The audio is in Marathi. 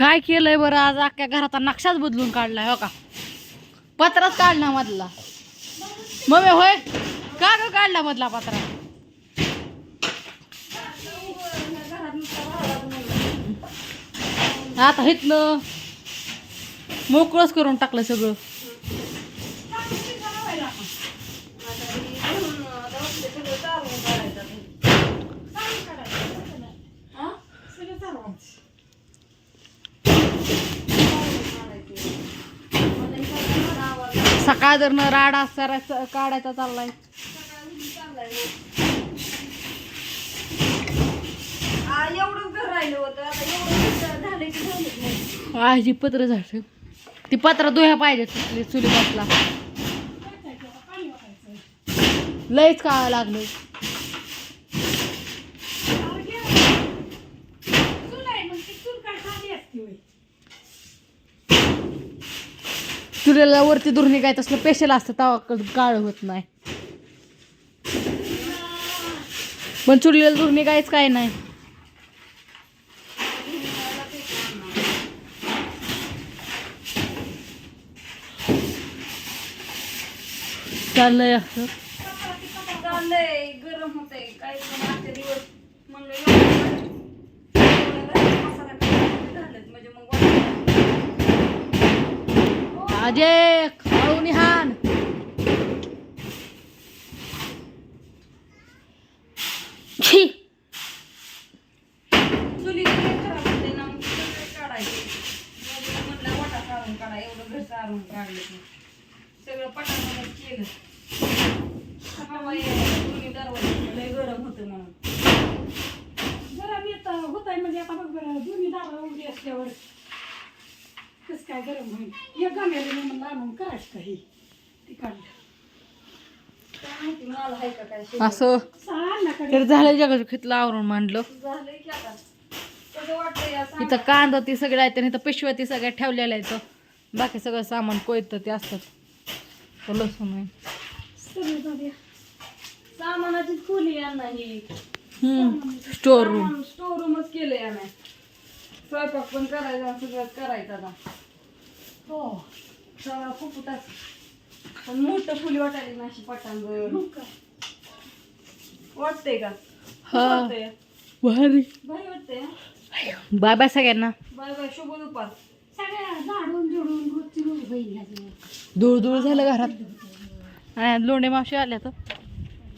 काय केलंय बरं आज अख्ख्या घराचा नक्षाच बदलून काढलाय हो का? पत्राच काढला मधला. मग होय? का ग काढला मधला पत्रा? आता हितलं मोकळंच करून टाकलं सगळं. सकाळ जर राडा सरायचा काढायचा चाललाय. एवढंच घर राहिलं होतं. आता एवढं झालं की झालंच नाही. आजी पत्र झालं. ती पत्र धुया पाहिजे चुली बसला लयच काळा लागलं. चुलीला वरती दुर्णी निघायचं असलं पेशल असतं तवा काळ होत नाही. पण चुलीला दुर्णी निघायचं काय नाही. चाललंय असं. चाललंय गरम होतंय. काय दिवस म्हणलं एवढं एवढं घरात मसाला टाकून झालंच म्हणजे मग वाटलं. अजय खाऊन हान छी चुली खराब होते ना मग सगळं काढायचं. म्हणलं वाटा काढून काढा एवढं घर सारून काढलं की. सगळं पटापट केलं. हवा चुली दरवाजा लय गरम होतं म्हणून. गरम येत होत आहे म्हणजे आता बघ बरं दोन्ही दारं उघडी असल्यावर. काय गरम होईल एक गाण्याला मी म्हणलं आणून करायचं काही. ती काढलं काय माहिती मला आहे का काय शिल्लक? असं. तर झालं जगाचं खितलं आवरून मांडलं. झालंय की आता. कसं वाटतंय या इथं कांदा ती सगळ्या आहेत आणि इथं पिशव्या ती सगळ्या ठेवलेल्या आहेत. बाकी सगळं सामान कोयतं ते असतात. तो लसूण आहे. सामानाची खोली यांना ही स्टोर रूम स्टोर रूमच केलं याने स्वयंपाक पण करायचा सगळं करायचं आता. हो सगळा खूप पण मोठं फुली वाटायला ना अशी वाटतंय का? हा. वाटतंय. भारी. भारी वाटतंय बाय बाय सगळ्यांना. बाय बाय शुभ दुपार. सगळ्या झाडून झुडून. धूळ धूळ झालं घरात. आणि लोंडे मावशी आल्या तर